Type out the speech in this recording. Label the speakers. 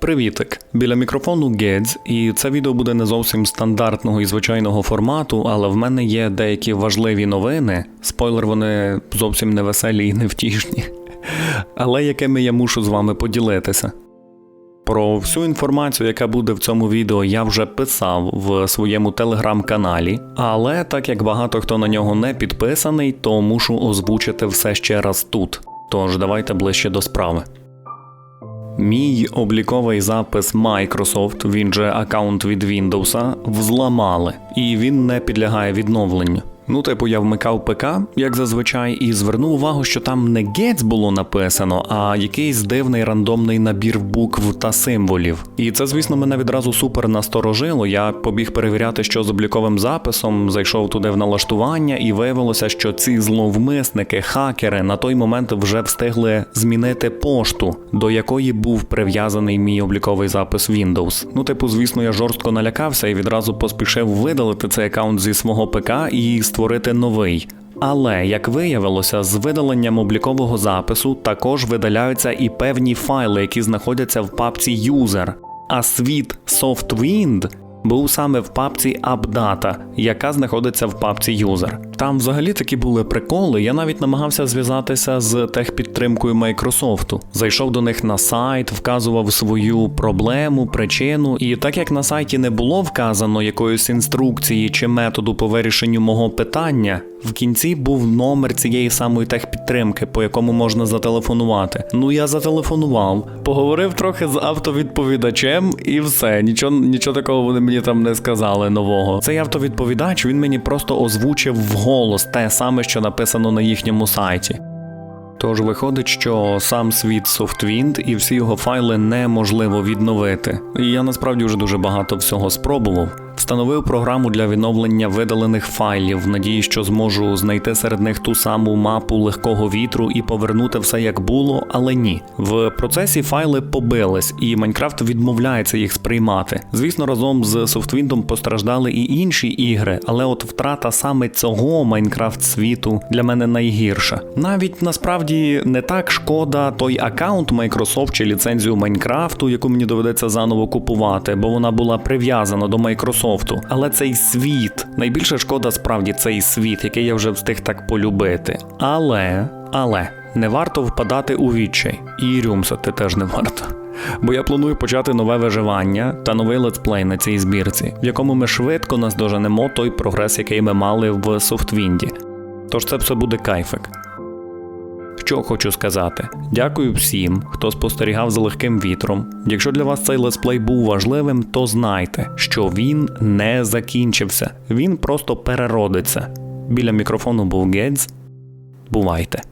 Speaker 1: Привітик! Біля мікрофону Гедз, і це відео буде не зовсім стандартного і звичайного формату, але в мене є деякі важливі новини. Спойлер, вони зовсім не веселі і не втішні, але якими я мушу з вами поділитися. Про всю інформацію, яка буде в цьому відео, я вже писав в своєму телеграм-каналі, але так як багато хто на нього не підписаний, то мушу озвучити все ще раз тут. Тож давайте ближче до справи. Мій обліковий запис Microsoft, він же аккаунт від Windows, взламали, і він не підлягає відновленню. Ну, типу, я вмикав ПК, як зазвичай, і звернув увагу, що там не гець було написано, а якийсь дивний рандомний набір букв та символів. І це, звісно, мене відразу супер насторожило. Я побіг перевіряти, що з обліковим записом, зайшов туди в налаштування, і виявилося, що ці зловмисники, хакери на той момент вже встигли змінити пошту, до якої був прив'язаний мій обліковий запис Windows. Ну, типу, звісно, я жорстко налякався і відразу поспішив видалити цей аккаунт зі свого ПК і створити новий. Але як виявилося, з видаленням облікового запису також видаляються і певні файли, які знаходяться в папці User. А світ SoftWind був саме в папці AppData, яка знаходиться в папці User. Там взагалі такі були приколи. Я навіть намагався зв'язатися з техпідтримкою Microsoft. Зайшов до них на сайт, вказував свою проблему, причину. І так як на сайті не було вказано якоїсь інструкції чи методу по вирішенню мого питання, в кінці був номер цієї самої техпідтримки, по якому можна зателефонувати. Ну я зателефонував, поговорив трохи з автовідповідачем, і все. Нічого, нічого такого вони мені там не сказали нового. Цей автовідповідач він мені просто озвучив вголос те саме, що написано на їхньому сайті. Тож виходить, що сам світ SoftWind і всі його файли неможливо відновити. І я насправді вже дуже багато всього спробував. Встановив програму для відновлення видалених файлів, в надії, що зможу знайти серед них ту саму мапу легкого вітру і повернути все як було, але ні. В процесі файли побились, і Майнкрафт відмовляється їх сприймати. Звісно, разом з SoftWind постраждали і інші ігри, але от втрата саме цього Майнкрафт світу для мене найгірша. Навіть насправді не так шкода той аккаунт Microsoft чи ліцензію Майнкрафту, яку мені доведеться заново купувати, бо вона була прив'язана до Microsoft. Але цей світ найбільше шкода справді цей світ, який я вже встиг так полюбити. Але, але не варто впадати у відчай, і рюмсати теж не варто. Бо я планую почати нове виживання та новий летсплей на цій збірці, в якому ми швидко наздоженемо той прогрес, який ми мали в софтвінді. Тож це все буде кайфик. Що хочу сказати, дякую всім, хто спостерігав за легким вітром. Якщо для вас цей летсплей був важливим, то знайте, що він не закінчився, він просто переродиться. Біля мікрофону був Гедз. Бувайте!